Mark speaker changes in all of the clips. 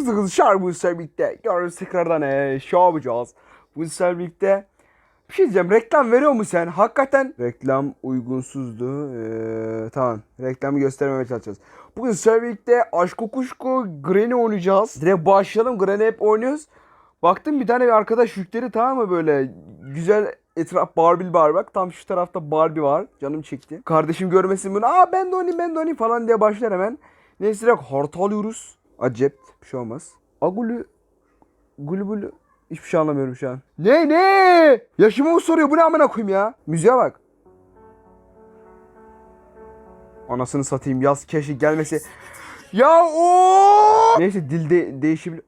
Speaker 1: sıkı sıkı şarj bu sefer birlikte. Yarın tekrardan ee, şey yapacağız. Bu birlikte bir şey diyeceğim. Reklam veriyor mu sen? Hakikaten reklam uygunsuzdu. Ee, tamam. Reklamı göstermemeye çalışacağız. Bugün birlikte Aşk Kuşku Granny oynayacağız. Direkt başlayalım. Granny hep oynuyoruz. Baktım bir tane bir arkadaş yükledi tamam mı böyle güzel etraf Barbie Barbie bak tam şu tarafta Barbie var canım çekti. Kardeşim görmesin bunu aa ben de oynayayım ben de oynayayım falan diye başlar hemen. Neyse direkt harita alıyoruz. Acep bir şey olmaz. Agulu Gulubulu hiçbir şey anlamıyorum şu an. Ne ne? Yaşımı mı soruyor bu ne amına koyayım ya? Müziğe bak. Anasını satayım yaz keşke gelmesi. Ya o. Neyse dilde değişebilir.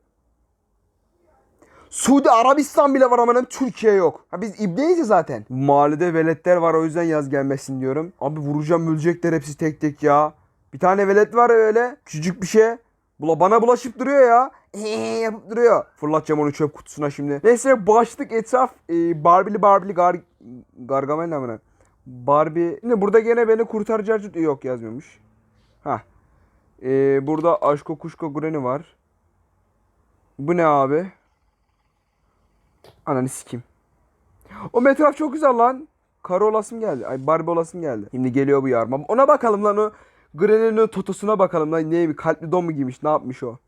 Speaker 1: Suudi Arabistan bile var ama Türkiye yok. Ha biz ibneyiz ya zaten. Mahallede veletler var o yüzden yaz gelmesin diyorum. Abi vuracağım ölecekler hepsi tek tek ya. Bir tane velet var öyle. Küçücük bir şey. Bula bana bulaşıp duruyor ya. Eee yapıp duruyor. Fırlatacağım onu çöp kutusuna şimdi. Neyse başlık etraf e, Barbie'li Barbie'li gar Gargamel ne amına? Barbie. Şimdi burada gene beni kurtarıcı yok yazmıyormuş. Ha. E, burada Aşko Kuşko Granny var. Bu ne abi? Ananı sikeyim. O metraf çok güzel lan. Karı olasım geldi. Ay Barbie olasım geldi. Şimdi geliyor bu yarma. Ona bakalım lan o. Granny'nin totosuna bakalım lan. Ne bir kalpli don mu giymiş? Ne yapmış o?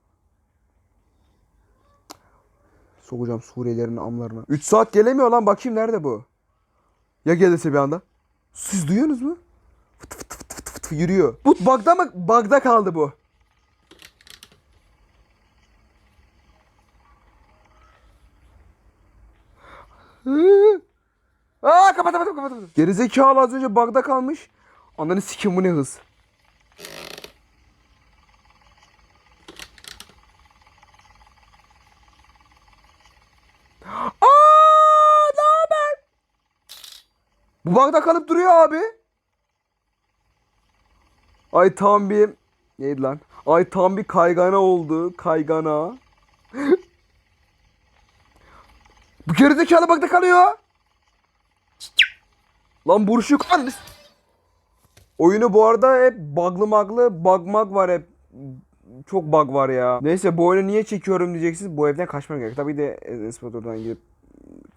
Speaker 1: Sokacağım Suriyelilerin amlarına. 3 saat gelemiyor lan. Bakayım nerede bu? Ya gelirse bir anda? Siz duyuyorsunuz mu? Fıt fıt fıt fıt fıt yürüyor. Bu bugda mı? Bugda kaldı bu. Aa kapatamadım kapatamadım. Gerizekalı az önce bug'da kalmış. Ananı sikim bu ne hız. Aa ne haber? Bu bug'da kalıp duruyor abi. Ay tam bir neydi lan? Ay tam bir kaygana oldu. Kaygana. Bu gerizekalı bug'da kalıyor. Lan buruşuk. Oyunu bu arada hep bug'lı maglı bug var hep. Çok bug var ya. Neyse bu oyunu niye çekiyorum diyeceksiniz. Bu evden kaçmam gerek. Tabii de Espatore'dan gidip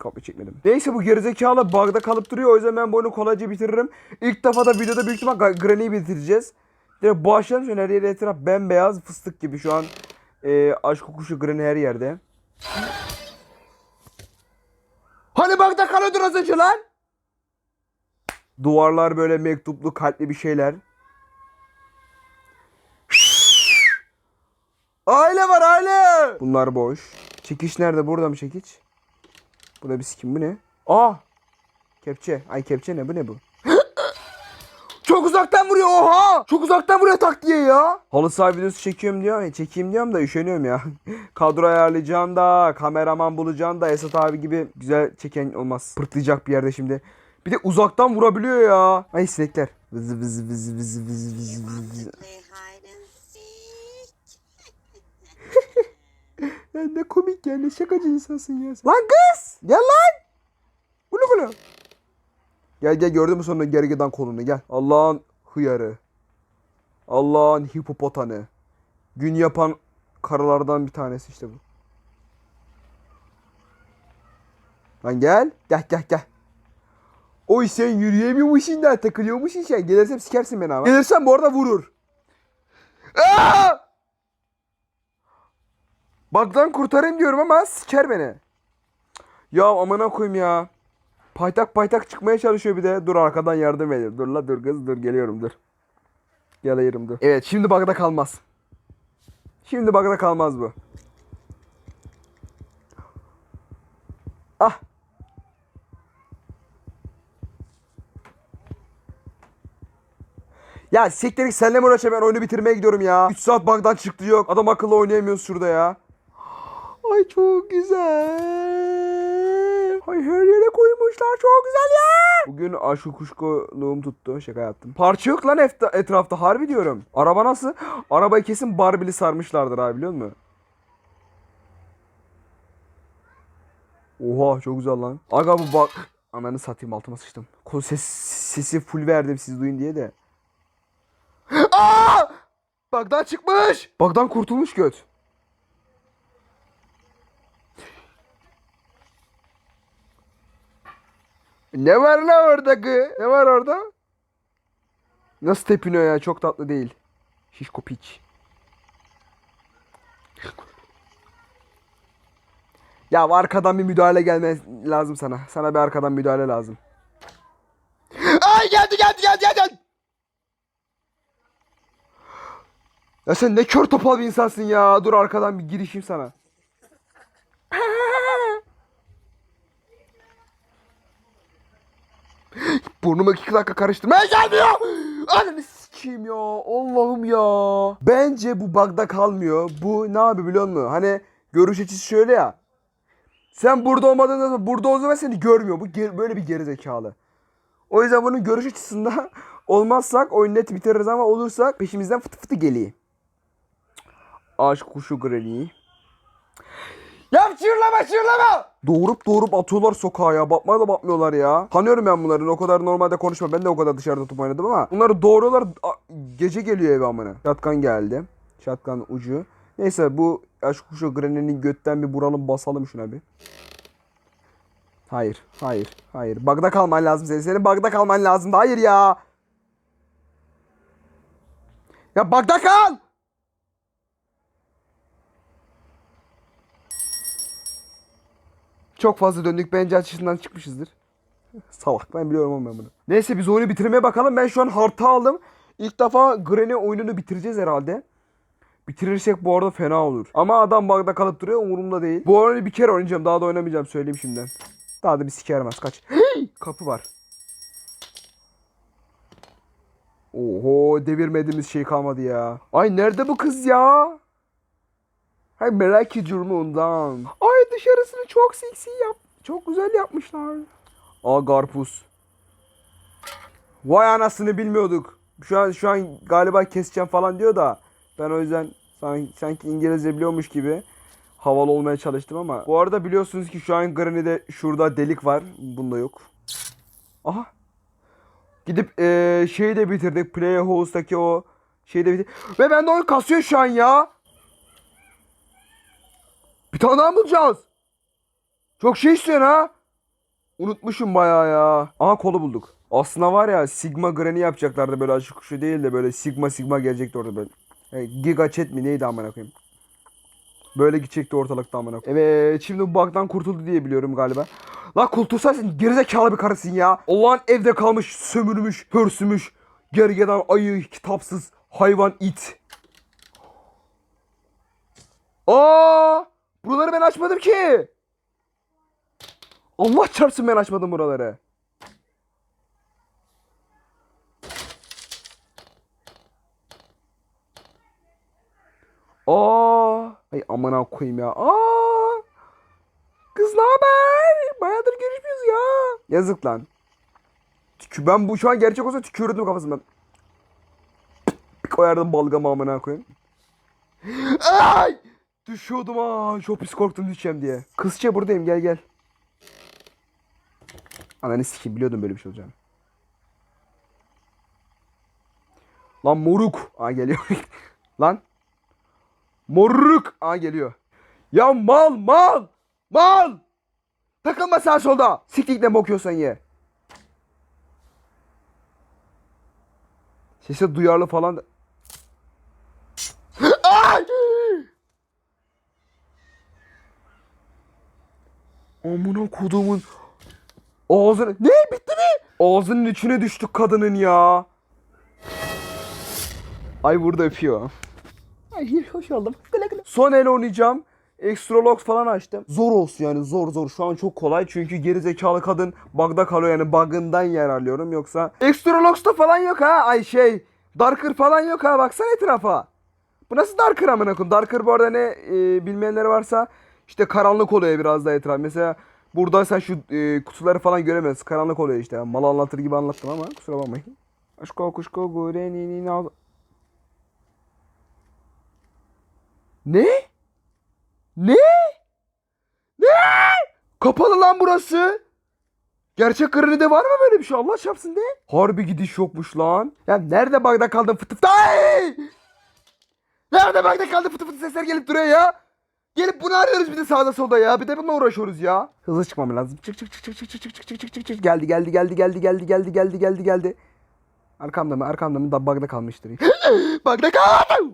Speaker 1: kapı çekmedim. Neyse bu gerizekalı bug'da kalıp duruyor. O yüzden ben bu oyunu kolayca bitiririm. İlk defa da videoda büyük ihtimal Gra- Granny'yi bitireceğiz. Direkt başlayalım. Şöyle her yeri etraf bembeyaz fıstık gibi şu an. E, aşk kokuşu Granny her yerde. Hani bug'da kalıyordun az önce lan? Duvarlar böyle mektuplu kalpli bir şeyler. Aile var aile. Bunlar boş. Çekiş nerede? Burada mı çekiç? Burada bir sikim bu ne? Aa! Kepçe. Ay kepçe ne? Bu ne bu? Çok uzaktan vuruyor oha! Çok uzaktan vuruyor tak diye ya. Halı saha videosu çekiyorum diyor. E, çekeyim diyorum da üşeniyorum ya. Kadro ayarlayacağım da, kameraman bulacağım da Esat abi gibi güzel çeken olmaz. Pırtlayacak bir yerde şimdi. Bir de uzaktan vurabiliyor ya. Ay sinekler. Vız vız vız vız vız vız vız. Ne komik ya ne şakacı insansın ya. sen. Lan kız! Gel lan! Gulu gulu. Gel gel gördün mü sonra geri giden kolunu gel. Allah'ın hıyarı. Allah'ın hipopotanı. Gün yapan karılardan bir tanesi işte bu. Lan gel. Gel gel gel. Oy sen yürüyemiyormuşsun da takılıyormuşsun sen. Gelirsem sikersin beni ama. Gelirsen bu arada vurur. Aa! Bug'dan kurtarayım diyorum ama siker beni. Ya amına koyayım ya. Paytak paytak çıkmaya çalışıyor bir de. Dur arkadan yardım edeyim. Dur la dur kız dur geliyorum dur. Geliyorum dur. Evet şimdi bug'da kalmaz. Şimdi bug'da kalmaz bu. Ah. Ya siktir git seninle mi uğraşayım ben oyunu bitirmeye gidiyorum ya. 3 saat bug'dan çıktı yok. Adam akıllı oynayamıyoruz şurada ya. Ay çok güzel. Ay her yere koymuşlar çok güzel ya. Bugün aşkı kuşkuluğum tuttu. Şaka yaptım. Parça yok lan etrafta harbi diyorum. Araba nasıl? Arabayı kesin Barbie'li sarmışlardır abi biliyor musun? Oha çok güzel lan. Aga bu bak. Ananı satayım altıma sıçtım. Ko ses, sesi full verdim siz duyun diye de. Aa! Bagdan çıkmış. Bagdan kurtulmuş göt. Ne var lan orada kı? Ne var orada? Nasıl tepiniyor ya? Çok tatlı değil. Şişko piç. Ya arkadan bir müdahale gelmez lazım sana. Sana bir arkadan müdahale lazım. Ay geldi geldi geldi geldi. Ya sen ne kör topal bir insansın ya. Dur arkadan bir girişim sana. Burnumu iki dakika karıştırmaya gelmiyor. Ananı sikeyim ya. Allah'ım ya. Bence bu bug'da kalmıyor. Bu ne yapıyor biliyor musun? Hani görüş açısı şöyle ya. Sen burada olmadığında zaman burada o zaman seni görmüyor. Bu böyle bir geri zekalı. O yüzden bunun görüş açısında olmazsak oyun net bitiririz ama olursak peşimizden fıtı fıtı geliyor. Aşk kuşu Granny. Ya çığırlama çığırlama! Doğurup doğurup atıyorlar sokağa ya. Bakmaya da bakmıyorlar ya. Tanıyorum ben bunları. O kadar normalde konuşma. Ben de o kadar dışarıda top oynadım ama. Bunları doğuruyorlar. Gece geliyor eve amına. Şatkan geldi. Şatkan ucu. Neyse bu aşk kuşu Granny'nin götten bir vuralım basalım şuna bir. Hayır. Hayır. Hayır. Bagda kalman lazım senin. Senin bagda kalman lazım. Hayır ya. Ya bagda kal. Çok fazla döndük. Bence açısından çıkmışızdır. Salak ben biliyorum ama ben bunu. Neyse biz oyunu bitirmeye bakalım. Ben şu an harta aldım. İlk defa Granny oyununu bitireceğiz herhalde. Bitirirsek bu arada fena olur. Ama adam bug'da kalıp duruyor umurumda değil. Bu oyunu bir kere oynayacağım. Daha da oynamayacağım söyleyeyim şimdiden. Daha da bir sikermez kaç. Hey! Kapı var. Oho devirmediğimiz şey kalmadı ya. Ay nerede bu kız ya? Hay merak ediyorum ondan. Ay dışarısını çok seksi yap. Çok güzel yapmışlar. Aa karpuz. Vay anasını bilmiyorduk. Şu an şu an galiba keseceğim falan diyor da ben o yüzden sanki, sanki İngilizce biliyormuş gibi havalı olmaya çalıştım ama bu arada biliyorsunuz ki şu an Granny'de şurada delik var. Bunda yok. Aha. Gidip eee şeyi de bitirdik. Playhouse'daki o şeyi de bitirdik. Ve ben de oyun kasıyor şu an ya. Bir tane daha bulacağız? Çok şey istiyorsun ha. Unutmuşum bayağı ya. Aha kolu bulduk. Aslında var ya Sigma Granny yapacaklardı böyle açık kuşu değil de böyle Sigma Sigma gelecekti orada böyle. Giga Chat mi neydi amına koyayım. Böyle gidecekti ortalıkta amına koyayım. Evet şimdi bu bug'dan kurtuldu diye biliyorum galiba. La kurtulsan sen gerizekalı bir karısın ya. Allah'ın evde kalmış, sömürmüş, pörsümüş, gergedan, ayı, kitapsız, hayvan, it. Aa! Buraları ben açmadım ki. Allah çarpsın ben açmadım buraları. Aa! Ay amına koyayım ya. Aa! Kız ne haber? Bayağıdır görüşmüyoruz ya. Yazık lan. Ben bu şu an gerçek olsa tükürürdüm kafasından. Koyardım balgama amına koyayım. Ay! Düşüyordum ha. Çok pis korktum düşeceğim diye. Kızça buradayım gel gel. Ananı sikeyim biliyordum böyle bir şey olacağını. Lan moruk. Aa geliyor. Lan. Moruk. Aa geliyor. Ya mal mal. Mal. Takılma sağ solda. Siktikle bakıyorsan ye. Sesi duyarlı falan da. Ay! Amına kodumun ağzını ne bitti mi? Ağzının içine düştük kadının ya. Ay burada öpüyor. Ay hoş oldum. Güle güle. Son el oynayacağım. Extra log falan açtım. Zor olsun yani zor zor. Şu an çok kolay çünkü geri zekalı kadın bug'da kalıyor yani bug'ından yararlıyorum yoksa. Extra logs'ta falan yok ha. Ay şey Darker falan yok ha baksana etrafa. Bu nasıl Darker amına koyayım? Darker bu arada ne e, bilmeyenler varsa işte karanlık oluyor biraz da etraf. Mesela burada sen şu e, kutuları falan göremezsin. Karanlık oluyor işte. Mal anlatır gibi anlattım ama kusura bakmayın. Aşko kuşko gurenini al. Ne? Ne? Ne? Kapalı lan burası. Gerçek de var mı böyle bir şey? Allah çarpsın de. Harbi gidiş yokmuş lan. Ya nerede bagda kaldın fıtı fıtı? Ay! Nerede bagda kaldın fıtı fıtı sesler gelip duruyor ya? Gelip bunu arıyoruz bir de sağda solda ya. Bir de bununla uğraşıyoruz ya. Hızlı çıkmam lazım. Çık çık çık çık çık çık çık çık çık çık çık çık. Geldi geldi geldi geldi geldi geldi geldi geldi geldi. Arkamda mı? Arkamda mı? Da bug'da kalmıştır. bug'da kaldı.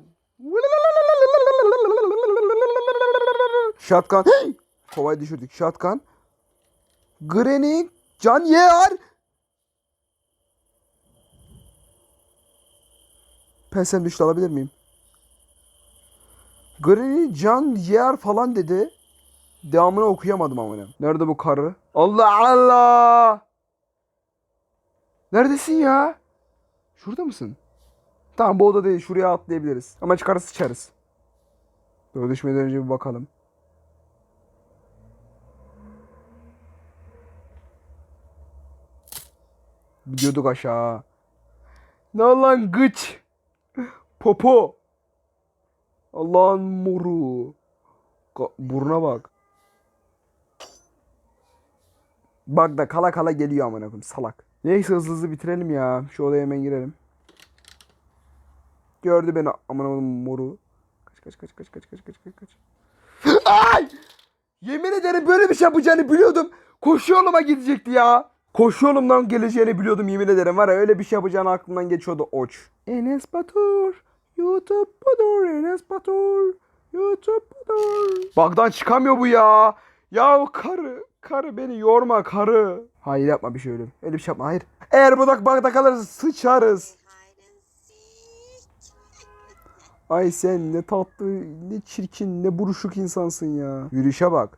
Speaker 1: Shotgun. Kovayı düşürdük. Shotgun. Granny. Can yer. Pensem düştü alabilir miyim? Granny can yer falan dedi. Devamını okuyamadım amına. Nerede bu karı? Allah Allah. Neredesin ya? Şurada mısın? Tamam bu oda değil. Şuraya atlayabiliriz. Ama çıkarı sıçarız. Dur önce bir bakalım. Gidiyorduk aşağı. Ne lan gıç. Popo. Allah'ın moru. Buruna bak. Bak da kala kala geliyor amına koyayım salak. Neyse hızlı hızlı bitirelim ya. Şu odaya hemen girelim. Gördü beni amına koyayım moru. Kaç kaç kaç kaç kaç kaç kaç kaç kaç. Ay! Yemin ederim böyle bir şey yapacağını biliyordum. Koşu yoluma gidecekti ya. Koşu yolumdan geleceğini biliyordum yemin ederim. Var ya öyle bir şey yapacağını aklımdan geçiyordu oç. Enes Batur. YouTube budur Enes Batur. YouTube budur. Bagdan çıkamıyor bu ya. Ya karı. Karı beni yorma karı. Hayır yapma bir şey öyle. Öyle bir şey yapma hayır. Eğer bu da bagda kalırsa sıçarız. Ay sen ne tatlı, ne çirkin, ne buruşuk insansın ya. Yürüyüşe bak.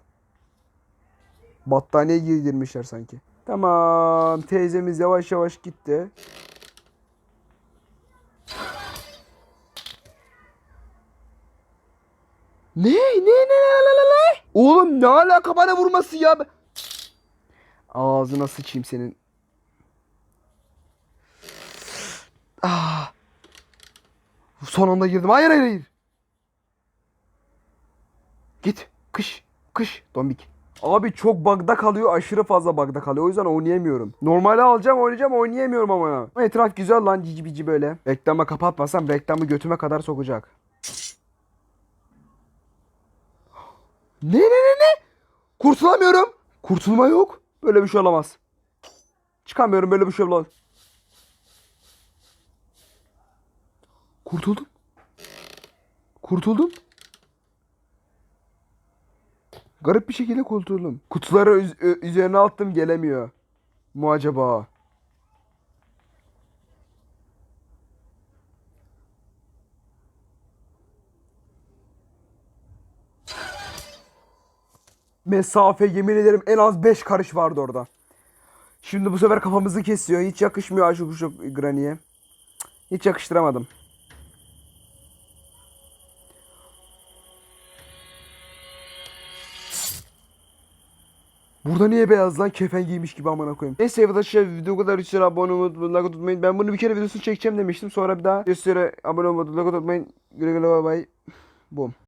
Speaker 1: Battaniye giydirmişler sanki. Tamam, teyzemiz yavaş yavaş gitti. Ne? Ne ne ne ne ne? Oğlum ne alaka bana vurması ya? Ağzına sıçayım senin. Ah. Son anda girdim. Hayır hayır hayır. Git. Kış. Kış. Dombik. Abi çok bug'da kalıyor. Aşırı fazla bug'da kalıyor. O yüzden oynayamıyorum. Normale alacağım oynayacağım oynayamıyorum ama. Ama Etraf güzel lan cici bici böyle. Reklama kapatmasam reklamı götüme kadar sokacak. Ne ne ne ne? Kurtulamıyorum. Kurtulma yok. Böyle bir şey olamaz. Çıkamıyorum böyle bir şey olamaz. Kurtuldum. Kurtuldum. Garip bir şekilde kurtuldum. Kutuları üzerine attım gelemiyor. Mu acaba? Mesafe yemin ederim en az 5 karış vardı orada. Şimdi bu sefer kafamızı kesiyor. Hiç yakışmıyor Aşık Uşak Granny'e. Hiç yakıştıramadım. Burada niye beyaz lan kefen giymiş gibi amına koyayım. Neyse arkadaşlar video kadar üstüne abone olmayı like tutmayın. Ben bunu bir kere videosunu çekeceğim demiştim. Sonra bir daha üstüne abone olmayı like tutmayın. Güle güle bay bay. Bum.